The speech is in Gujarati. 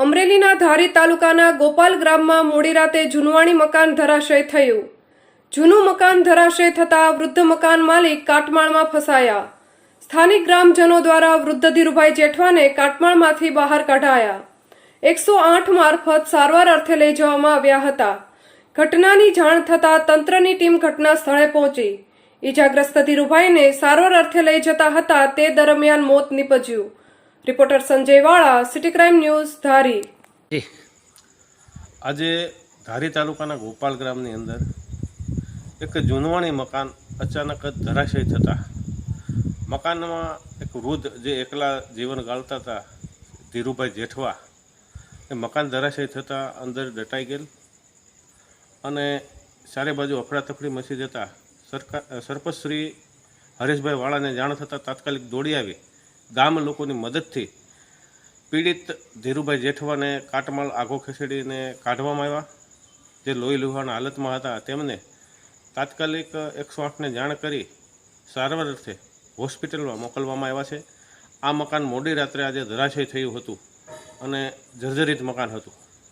અમરેલીના ધારી તાલુકાના ગોપાલ ગ્રામમાં મોડી રાતે જૂનવાણી મકાન ધરાશય થયું. જૂનું મકાન ધરાશય થતા વૃદ્ધ મકાન માલિક કાટમાળમાં ફસાયા. સ્થાનિક ગ્રામજનો દ્વારા વૃદ્ધ ધીરુભાઈ જેઠવાને કાટમાળમાંથી બહાર કઢાયા. એકસો આઠ મારફત સારવાર અર્થે લઈ જવામાં આવ્યા હતા. ઘટનાની જાણ થતાં તંત્રની ટીમ ઘટના સ્થળે પહોંચી. ઈજાગ્રસ્ત ધીરુભાઈને સારવાર અર્થે લઈ જતા હતા તે દરમિયાન મોત નીપજ્યું. રિપોર્ટર સંજય વાળા, સિટી ક્રાઇમ ન્યૂઝ, ધારી. આજે ધારી તાલુકાના ગોપાલ ગ્રામની અંદર એક જૂનવાણી મકાન અચાનક જ ધરાશય થતા. મકાનમાં એક વૃદ્ધ જે એકલા જીવન ગાળતા હતા, ધીરુભાઈ જેઠવા, એ મકાન ધરાશય થતાં અંદર દટાઈ ગયેલ અને ચારે બાજુ અફડાતફડી મચી જતા સરકાર સરપંચ શ્રી હરેશભાઈ વાળાને જાણ થતાં તાત્કાલિક દોડી આવી. ગામ લોકોની મદદથી પીડિત ધીરુભાઈ જેઠવાને કાટમાળ આઘો ખસેડીને કાઢવામાં આવ્યા. જે લોહી લુહાના હાલતમાં હતા, તેમને તાત્કાલિક એકસો આઠને જાણ કરી સારવાર અર્થે હોસ્પિટલમાં મોકલવામાં આવ્યા છે. આ મકાન મોડી રાત્રે આજે ધરાશય થયું હતું અને જર્જરિત મકાન હતું.